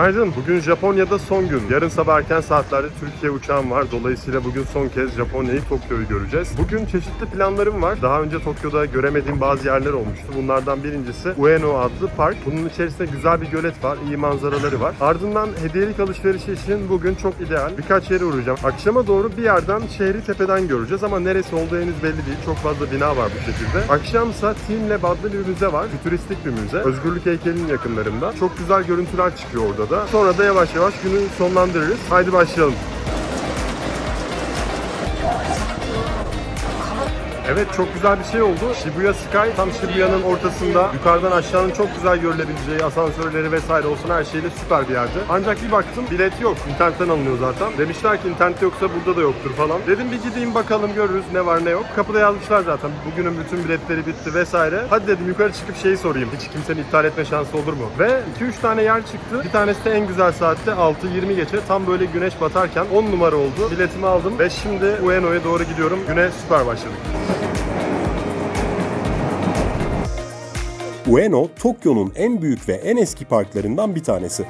Günaydın. Bugün Japonya'da son gün. Yarın sabah erken saatlerde Türkiye uçağım var. Dolayısıyla bugün son kez Japonya'yı, Tokyo'yu göreceğiz. Bugün çeşitli planlarım var. Daha önce Tokyo'da göremediğim bazı yerler olmuştu. Bunlardan birincisi Ueno adlı park. Bunun içerisinde güzel bir gölet var. iyi manzaraları var. Ardından hediyelik alışverişi için bugün çok ideal. Birkaç yere uğrayacağım. Akşama doğru bir yerden şehri tepeden göreceğiz ama neresi olduğu henüz belli değil. Çok fazla bina var bu şekilde. Akşamsa Team Lab adlı bir müze var. Fütüristik bir müze. Özgürlük heykelinin yakınlarında. Çok güzel görüntüler çıkıyor orada Sonra da yavaş yavaş günü sonlandırırız. Haydi başlayalım. Evet çok güzel bir şey oldu. Shibuya Sky tam Shibuya'nın ortasında yukarıdan aşağının çok güzel görülebileceği asansörleri vesaire olsun her şeyle süper bir yerde. Ancak bir baktım bilet yok. İnternetten alınıyor zaten. Demişler ki internet yoksa burada da yoktur falan. Dedim bir gideyim bakalım görürüz ne var ne yok. Kapıda yazmışlar zaten. Bugünün bütün biletleri bitti vesaire. Hadi dedim yukarı çıkıp şeyi sorayım. Hiç kimsenin iptal etme şansı olur mu? Ve 2-3 tane yer çıktı. Bir tanesi de en güzel saatte 6.20 geçe. Tam böyle güneş batarken 10 numara oldu. Biletimi aldım ve şimdi Ueno'ya doğru gidiyorum. Güne süper başladık. Ueno, Tokyo'nun en büyük ve en eski parklarından bir tanesi.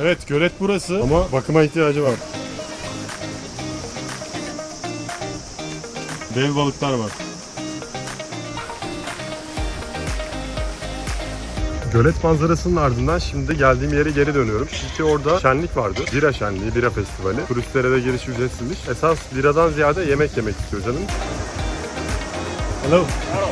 Evet gölet burası ama bakıma ihtiyacı var. Dev balıklar var. Gölet manzarasının ardından şimdi geldiğim yere geri dönüyorum. Çünkü orada şenlik vardı. Bira şenliği, bira festivali. Turistlere de giriş ücretsizmiş. Esas biradan ziyade yemek yemek istiyor canım. Hello. 愛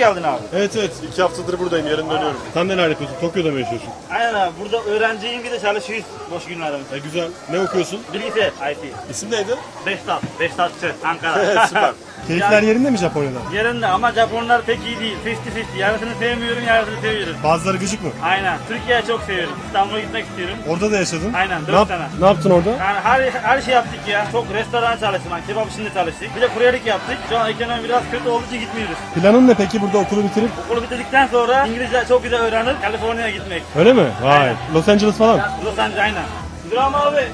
geldin abi? Evet evet. iki haftadır buradayım. Yarın dönüyorum. Sen neler yapıyorsun? Tokyo'da mı yaşıyorsun? Aynen abi. Burada öğrenciyim bir de çalışıyoruz boş günlerimizde. E, güzel. Ne okuyorsun? Bilgisayar, IT. İsim neydi? Beşiktaş, Beşiktaşçı, Ankara. Süper. Keyifler yerinde mi Japonya'da? Yerinde ama Japonlar pek iyi değil. 50-50. Yarısını sevmiyorum, yarısını seviyorum. Bazıları gıcık mı? Aynen. Türkiye'yi çok seviyorum. İstanbul'a gitmek istiyorum. Orada da yaşadın. Aynen, dört ne, yap- sene. ne yaptın orada? Yani her, her şey yaptık ya. Çok restoran çalıştım. Yani kebap işinde çalıştık. Bir de kuryelik yaptık. Şu an ekonomi biraz kötü olduğu için gitmiyoruz. Planın ne peki burada okulu bitirip? Okulu bitirdikten sonra İngilizce çok güzel öğrenip Kaliforniya'ya gitmek. Öyle mi? Vay. Aynen. Los Angeles falan. Los Angeles aynen. İbrahim abi.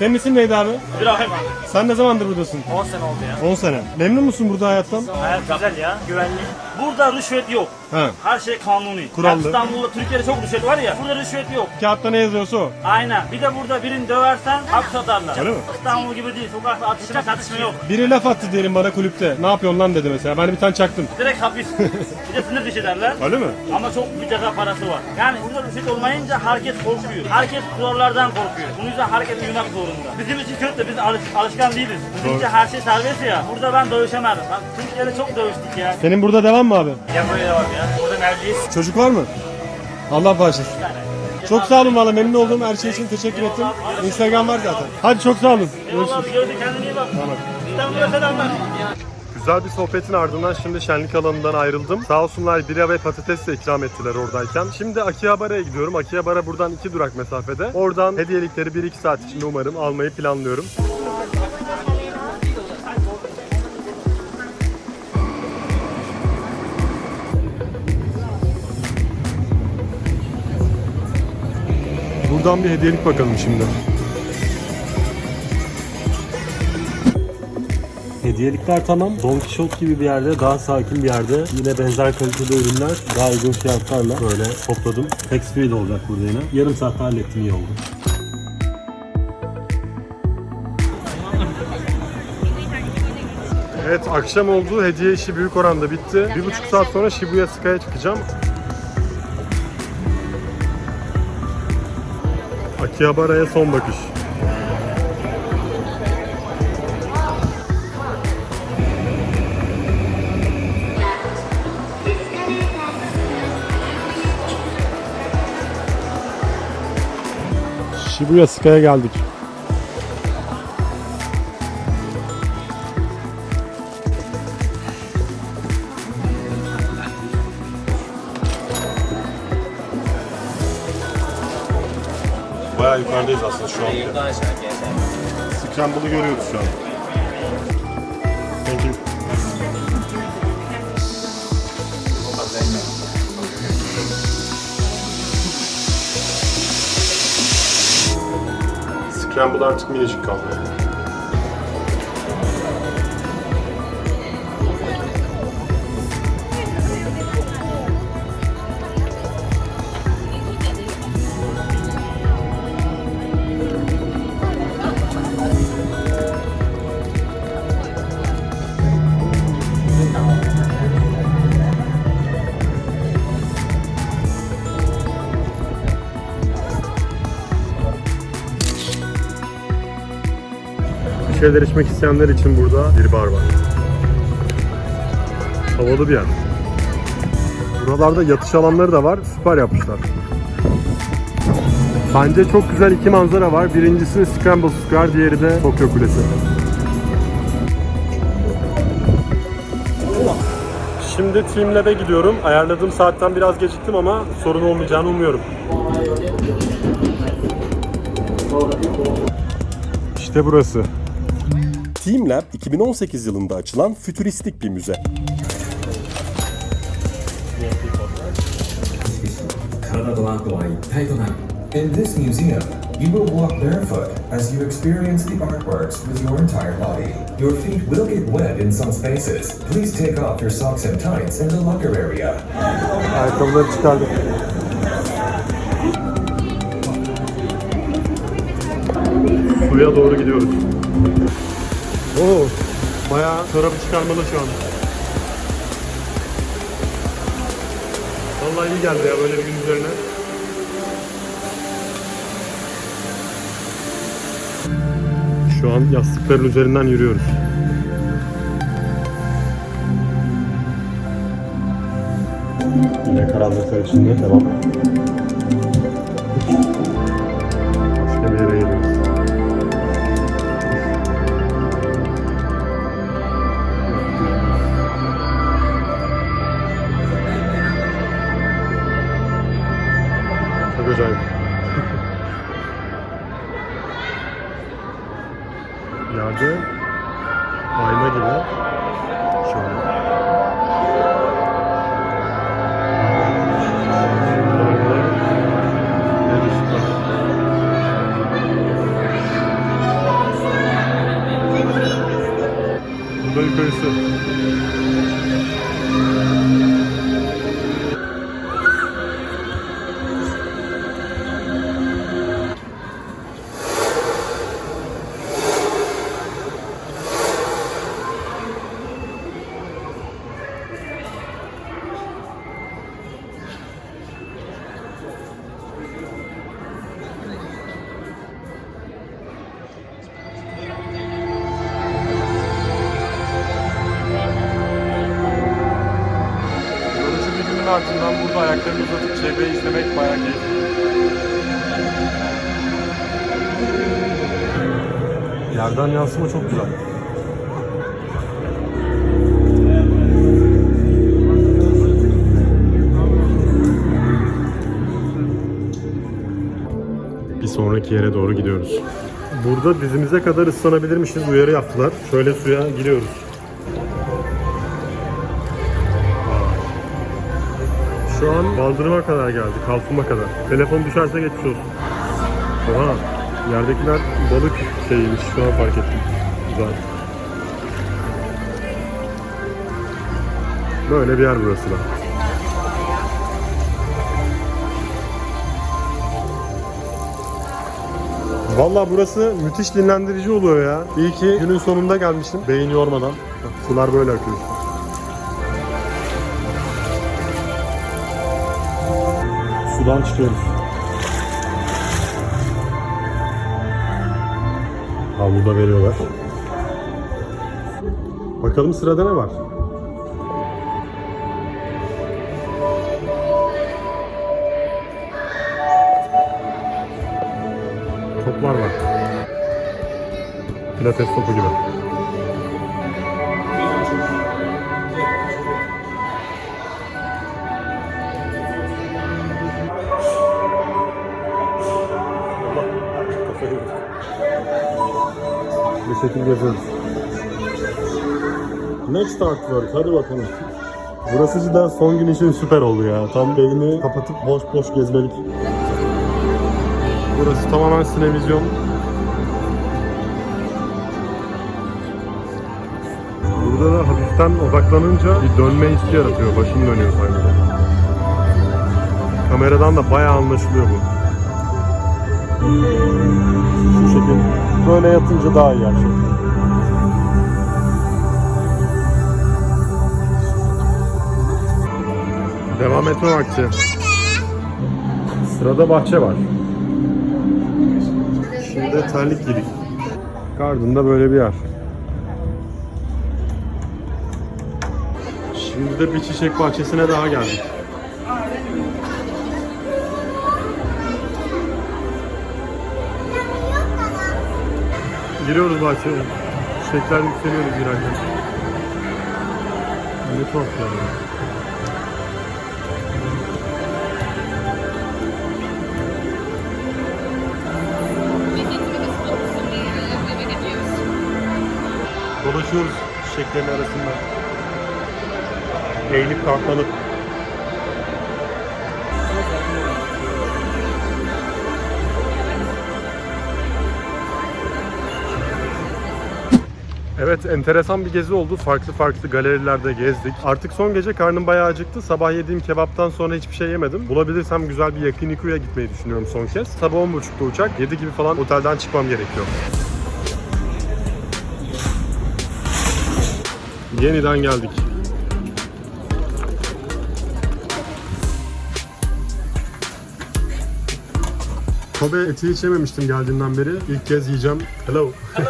Senin isim neydi abi? İbrahim abi. Sen ne zamandır buradasın? 10 sene oldu ya. 10 sene. Memnun musun burada hayattan? Hayat güzel ya. Güvenli. Burada rüşvet yok. Ha. Her şey kanuni. Kurallı. Yani İstanbul'da, Türkiye'de çok rüşvet var ya. Burada rüşvet yok. Kağıtta ne yazıyorsa o. Aynen. Bir de burada birini döversen hak satarlar. Öyle mi? İstanbul gibi değil. Sokakta atışma satışma yok. Biri laf attı diyelim bana kulüpte. Ne yapıyorsun lan dedi mesela. Ben de bir tane çaktım. Direkt hapis. bir de sınır dışı derler. Öyle mi? Ama çok bir ceza parası var. Yani burada rüşvet olmayınca herkes korkuyor. Herkes kurallardan korkuyor. Bunun yüzden herkes uyumak zorunda. Bizim için kötü. Biz alış, alışkan değiliz. Bizim için her şey serbest ya. Burada ben dövüşemedim. Ben Türkiye'de çok dövüştük ya. Senin burada devam mı abi? Ya böyle devam ya. Burada evliyiz. Çocuk var mı? Allah bağışlasın. Çok sağ olun valla memnun oldum. Her şey için teşekkür ettim. Instagram var zaten. Hadi çok sağ olun. Eyvallah abi. Görüşürüz. Kendine iyi bak. İstanbul'a selamlar. Güzel bir sohbetin ardından şimdi şenlik alanından ayrıldım. Sağ olsunlar bira ve patates de ikram ettiler oradayken. Şimdi Akihabara'ya gidiyorum. Akihabara buradan 2 durak mesafede. Oradan hediyelikleri 1-2 saat içinde umarım almayı planlıyorum. Buradan bir hediyelik bakalım şimdi. Hediyelikler tamam. Don Quixote gibi bir yerde, daha sakin bir yerde. Yine benzer kalitede ürünler, daha uygun fiyatlarla böyle topladım. Tax olacak burada yine. Yarım saatte hallettim iyi oldu. Evet akşam oldu. Hediye işi büyük oranda bitti. Bir buçuk saat sonra Shibuya Sky'a çıkacağım. Akihabara'ya son bakış. Shibuya Sky'a geldik. Şu an. Scramble'ı görüyoruz şu an. Thank you. Scramble artık minicik kaldı. Şeyler içmek isteyenler için burada bir bar var. Havalı bir yer. Buralarda yatış alanları da var. Süper yapmışlar. Bence çok güzel iki manzara var. Birincisi Scramble Square, diğeri de Tokyo Kulesi. Şimdi Team Lab'e gidiyorum. Ayarladığım saatten biraz geciktim ama sorun olmayacağını umuyorum. İşte burası. TeamLab 2018 yılında açılan fütüristik bir müze. In this museum, you will walk barefoot as you experience the artworks with your entire body. Your feet will get wet in some spaces. Please take off your socks and tights in the locker area. Ayakkabıları çıkardık. Suya doğru gidiyoruz. Oo, bayağı çorabı çıkarmalı şu an. Vallahi iyi geldi ya böyle bir gün üzerine. Şu an yastıkların üzerinden yürüyoruz. Yine karanlıklar içinde devam. Acayip. Yerde ayna gibi. Ayaklarını uzatıp çevreyi izlemek bayağı keyifli. Yerden yansıma çok güzel. Bir sonraki yere doğru gidiyoruz. Burada dizimize kadar ıslanabilirmişiz uyarı yaptılar. Şöyle suya giriyoruz. Şu an baldırıma kadar geldi, kalfıma kadar. Telefon düşerse geçmiş olsun. Oha, yerdekiler balık şeyiymiş, şu an fark ettim. Güzel. Böyle bir yer burası da. Valla burası müthiş dinlendirici oluyor ya. İyi ki günün sonunda gelmişim. Beyin yormadan. Sular böyle akıyor Sudan çıkıyoruz. Havluda veriyorlar. Bakalım sırada ne var? Toplar var. Pilates topu gibi. Şekilde geziyoruz. Next artwork. Hadi bakalım. Burası cidden son gün için süper oldu ya. Tam belini kapatıp boş boş gezmelik. Burası tamamen sinevizyon. Burada da hafiften odaklanınca bir dönme hissi yaratıyor. Başım dönüyor sanki. Kameradan da bayağı anlaşılıyor bu. Şu şekil. Böyle yatınca daha iyi gerçekten. Devam etme vakti. Sırada bahçe var. Şimdi terlik giydik. Gardında böyle bir yer. Şimdi de bir çiçek bahçesine daha geldik. Giriyoruz bahçeye. Çiçekler yükseliyoruz girerken. Ne tuhaf yani. Dolaşıyoruz çiçeklerin arasında. Eğilip kalkmalı. Evet enteresan bir gezi oldu. Farklı farklı galerilerde gezdik. Artık son gece karnım bayağı acıktı. Sabah yediğim kebaptan sonra hiçbir şey yemedim. Bulabilirsem güzel bir Yakiniku'ya gitmeyi düşünüyorum son kez. Sabah 10.30'da uçak. 7 gibi falan otelden çıkmam gerekiyor. Yeniden geldik. Kobe eti hiç yememiştim geldiğimden beri. İlk kez yiyeceğim. Hello. Hello.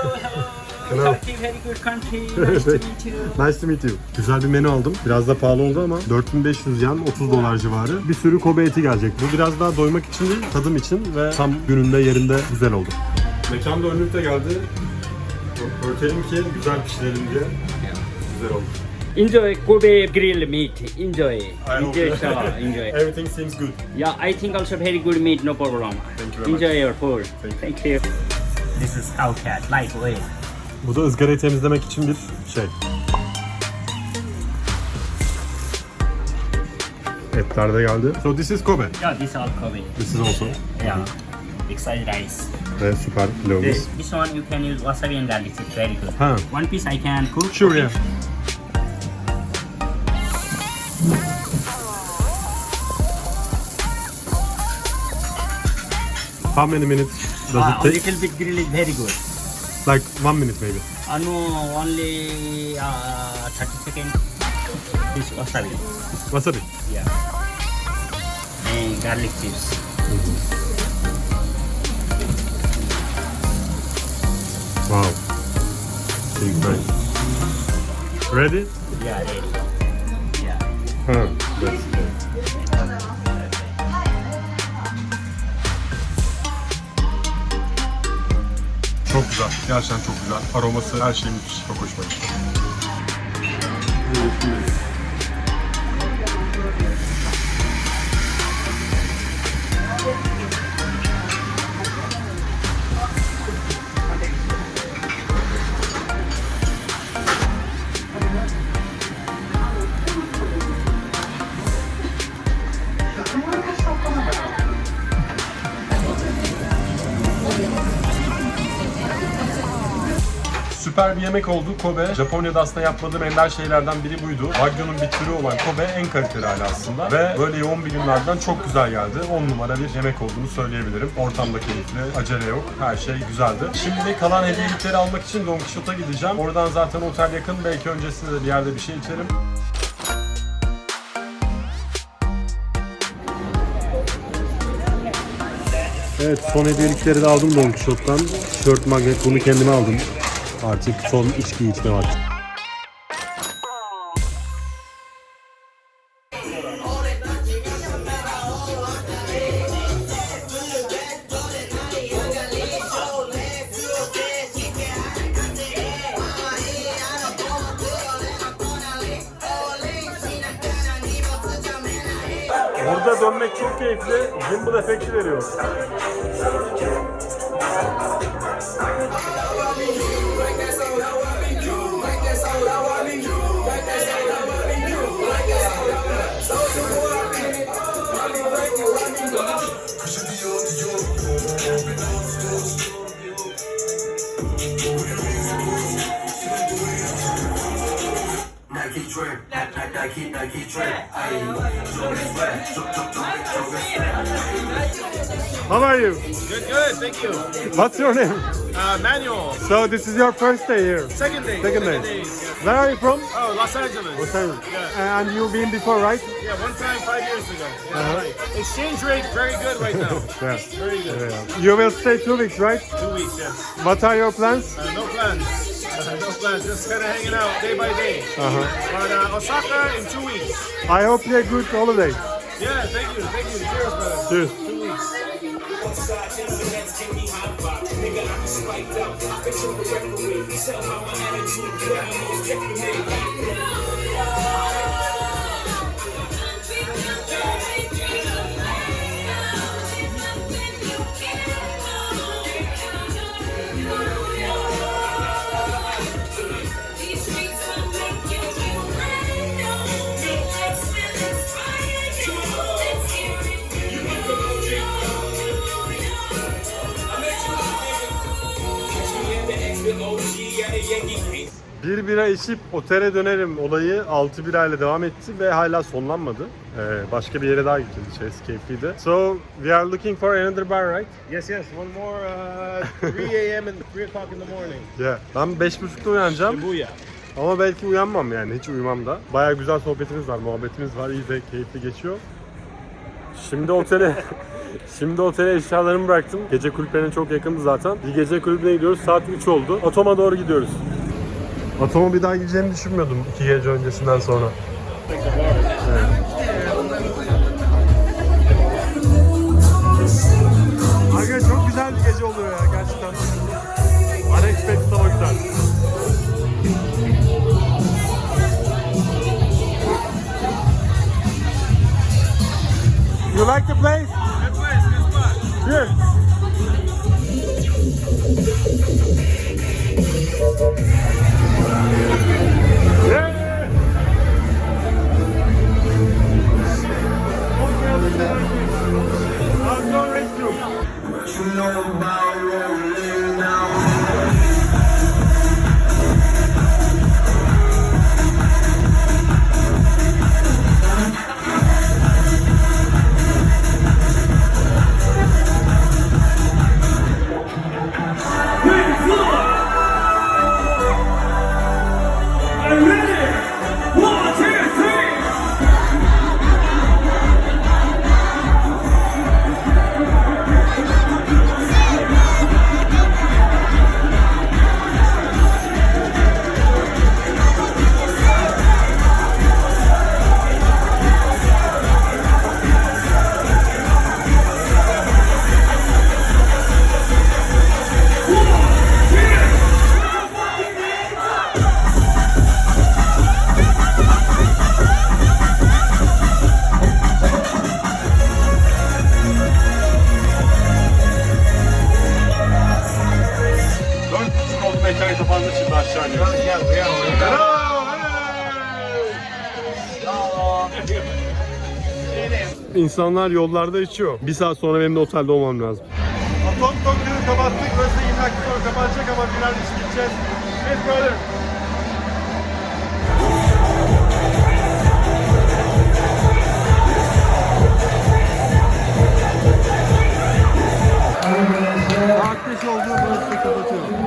Very good country. Nice to meet you. Nice to meet you. Güzel bir menü aldım. Biraz da pahalı oldu ama 4500 yen 30 dolar civarı. Bir sürü Kobe eti gelecek. Bu biraz daha doymak için değil, tadım için ve tam gününde yerinde güzel oldu. Mekan da önlükte geldi. Örtelim ki güzel pişirelim diye. Güzel oldu. Enjoy Kobe grill meat. Enjoy. Enjoy, sir. Enjoy. Everything seems good. Yeah, I think also very good meat. No problem. Thank you very Enjoy much. your food. Thank you. Thank you. This is Hellcat lightweight. Bu da ızgarayı temizlemek için bir şey. Etler de geldi. So this is Kobe. Yeah, this all Kobe. This is also. Yeah. Big size rice. Ve süper pilavımız. This, this one you can use wasabi and garlic. It's very good. Ha. One piece I can cook. Sure yeah. How many minutes does Ah, it a take? little bit grill is very good. Like one minute maybe. Uh, no, only uh, 30 seconds. This wasabi. Wasabi. Yeah. And garlic chips. Wow. Nice. Ready? Yeah, ready. Yeah. Ha. Güzel. Gerçekten çok güzel. Aroması her şey müthiş. Çok hoşuma gitti. Süper bir yemek oldu Kobe. Japonya'da aslında yapmadığım ender şeylerden biri buydu. Wagyu'nun bir türü olan Kobe en kaliteli hali aslında. Ve böyle yoğun bir günlerden çok güzel geldi. 10 numara bir yemek olduğunu söyleyebilirim. Ortam da keyifli, acele yok. Her şey güzeldi. Şimdi kalan hediyelikleri almak için Don Quixote'a gideceğim. Oradan zaten otel yakın. Belki öncesinde de bir yerde bir şey içerim. Evet son hediyelikleri de aldım Don Quixote'dan. Tişört, magnet bunu kendime aldım. Artık son içki içme vakti. Nike trip, Nike, Nike trip, ayy. Jordan sweat, How are you? Good, good, thank you. What's your name? Uh, Manuel, So this is your first day here. second day. Second day. yeah. Where are you from? Oh, Los Angeles. Los Angeles. Yeah. And you've been before, right? Yeah, one time five years ago. Yeah, Uh-huh. right. Exchange rate very good right now. Yeah. Very good. You will stay two weeks, right? Two weeks, yes. What are your plans? Uh, no plans. No plans. Just kind of hanging out day by day. Uh-huh. But uh, Osaka in two weeks. I hope you a good holiday. Yeah, thank you, thank you. Cheers, brother. Cheers. Two weeks. İçip otele dönerim olayı 6 birayla devam etti ve hala sonlanmadı. Ee, başka bir yere daha gideceğiz. İçerisi keyifliydi. So we are looking for another bar, right? Yes, yes. One more uh, 3 a.m. and 3 o'clock in the morning. Yeah. Ben 5.30'da uyanacağım Shibuya. ama belki uyanmam yani hiç uyumam da. Baya güzel sohbetimiz var, muhabbetimiz var. İyi de keyifli geçiyor. Şimdi otele Şimdi otele eşyalarımı bıraktım. Gece kulüplerine çok yakındı zaten. Bir gece kulübüne gidiyoruz. Saat 3 oldu. Atom'a doğru gidiyoruz. Atom'a bir daha gideceğimi düşünmüyordum iki gece öncesinden sonra. Aga çok güzel bir gece oluyor ya gerçekten. Unexpected ama güzel. You like the place, to. Dört İnsanlar yollarda içiyor. Bir saat sonra benim de otelde olmam lazım. Atom Tokyo'yu kapattık. Burası 20 dakika sonra kapanacak ama birer içki içeceğiz. Let's go there. Saat 5 oldu burası kapatıyor.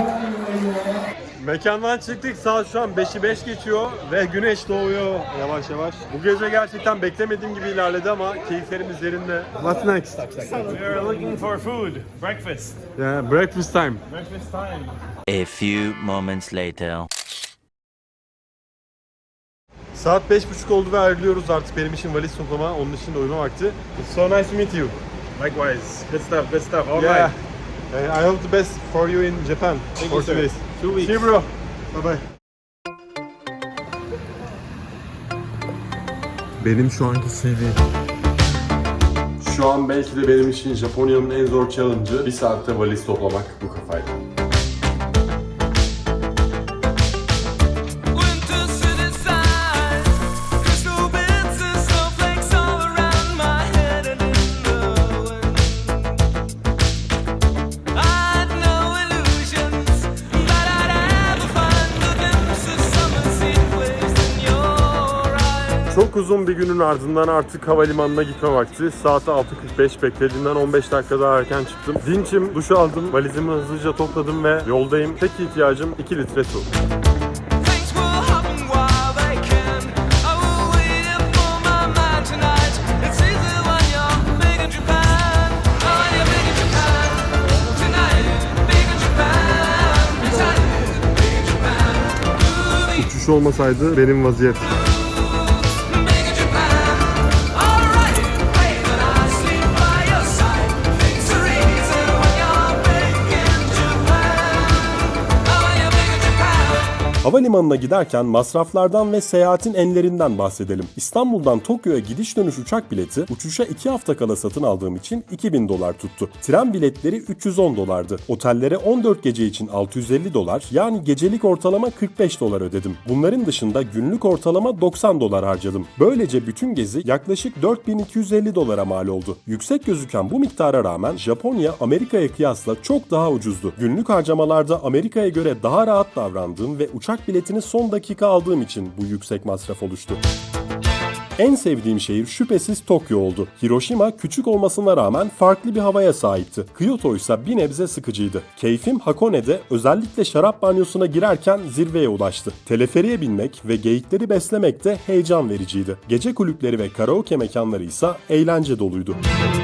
Mekandan çıktık saat şu an 5'i 5 geçiyor ve güneş doğuyor yavaş yavaş. Bu gece gerçekten beklemediğim gibi ilerledi ama keyiflerimiz yerinde. What's next? We are looking for food, breakfast. Yeah, breakfast time. Breakfast time. A few moments later. Saat 5.30 oldu ve ayrılıyoruz artık benim için valiz toplama, onun için de uyuma vakti. It's so nice to meet you. Likewise. Good stuff, good stuff. All yeah. right. I hope the best for you in Japan. Thank for you, sir. days. Two weeks. See you bro. Bye bye. Benim şu anki CV. Şu an belki de benim için Japonya'nın en zor challenge'ı bir saatte valiz toplamak bu kafayla. Uzun bir günün ardından artık havalimanına gitme vakti. Saat 6.45 beklediğimden 15 dakika daha erken çıktım. Dinçim, duş aldım, valizimi hızlıca topladım ve yoldayım. Tek ihtiyacım 2 litre su. Things will happen while Havalimanına giderken masraflardan ve seyahatin enlerinden bahsedelim. İstanbul'dan Tokyo'ya gidiş dönüş uçak bileti uçuşa 2 hafta kala satın aldığım için 2000 dolar tuttu. Tren biletleri 310 dolardı. Otellere 14 gece için 650 dolar yani gecelik ortalama 45 dolar ödedim. Bunların dışında günlük ortalama 90 dolar harcadım. Böylece bütün gezi yaklaşık 4250 dolara mal oldu. Yüksek gözüken bu miktara rağmen Japonya Amerika'ya kıyasla çok daha ucuzdu. Günlük harcamalarda Amerika'ya göre daha rahat davrandığım ve uçak biletini son dakika aldığım için bu yüksek masraf oluştu. En sevdiğim şehir şüphesiz Tokyo oldu. Hiroşima küçük olmasına rağmen farklı bir havaya sahipti. Kyoto ise bir nebze sıkıcıydı. Keyfim Hakone'de özellikle şarap banyosuna girerken zirveye ulaştı. Teleferiye binmek ve geyikleri beslemek de heyecan vericiydi. Gece kulüpleri ve karaoke mekanları ise eğlence doluydu. Neon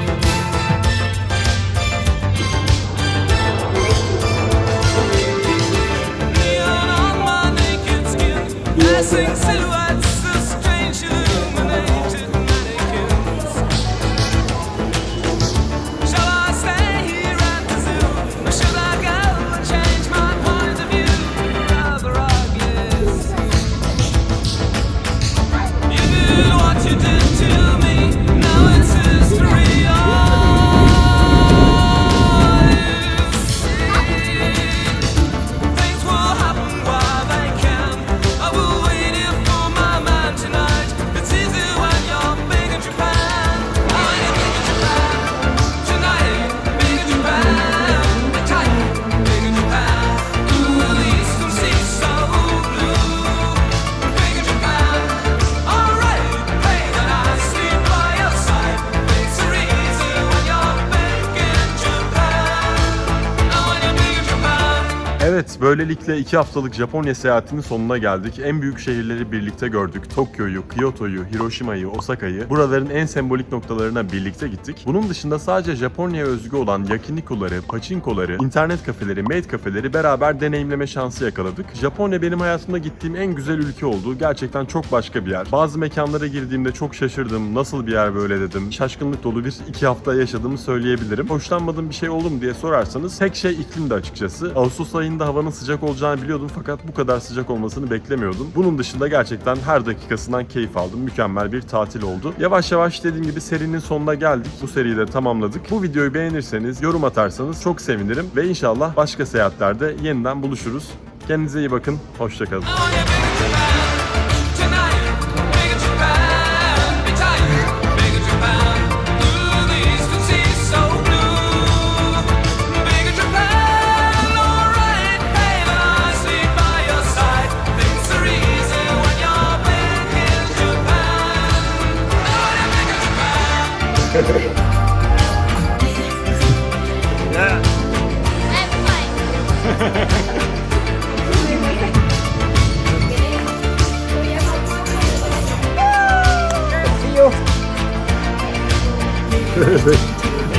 böylelikle 2 haftalık Japonya seyahatinin sonuna geldik. En büyük şehirleri birlikte gördük. Tokyo'yu, Kyoto'yu, Hiroşima'yı, Osaka'yı. Buraların en sembolik noktalarına birlikte gittik. Bunun dışında sadece Japonya'ya özgü olan yakinikuları, pachinkoları, internet kafeleri, maid kafeleri beraber deneyimleme şansı yakaladık. Japonya benim hayatımda gittiğim en güzel ülke oldu. Gerçekten çok başka bir yer. Bazı mekanlara girdiğimde çok şaşırdım. Nasıl bir yer böyle dedim. Şaşkınlık dolu bir iki hafta yaşadığımı söyleyebilirim. Hoşlanmadığım bir şey oldu mu diye sorarsanız tek şey iklimdi açıkçası. Ağustos ayında havanın sıcak olacağını biliyordum fakat bu kadar sıcak olmasını beklemiyordum. Bunun dışında gerçekten her dakikasından keyif aldım. Mükemmel bir tatil oldu. Yavaş yavaş dediğim gibi serinin sonuna geldik. Bu seriyi tamamladık. Bu videoyu beğenirseniz, yorum atarsanız çok sevinirim ve inşallah başka seyahatlerde yeniden buluşuruz. Kendinize iyi bakın. Hoşçakalın.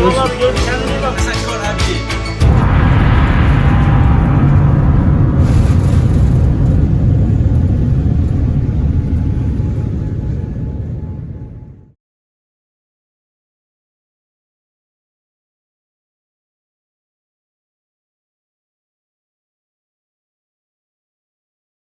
Vallahi gördük kendini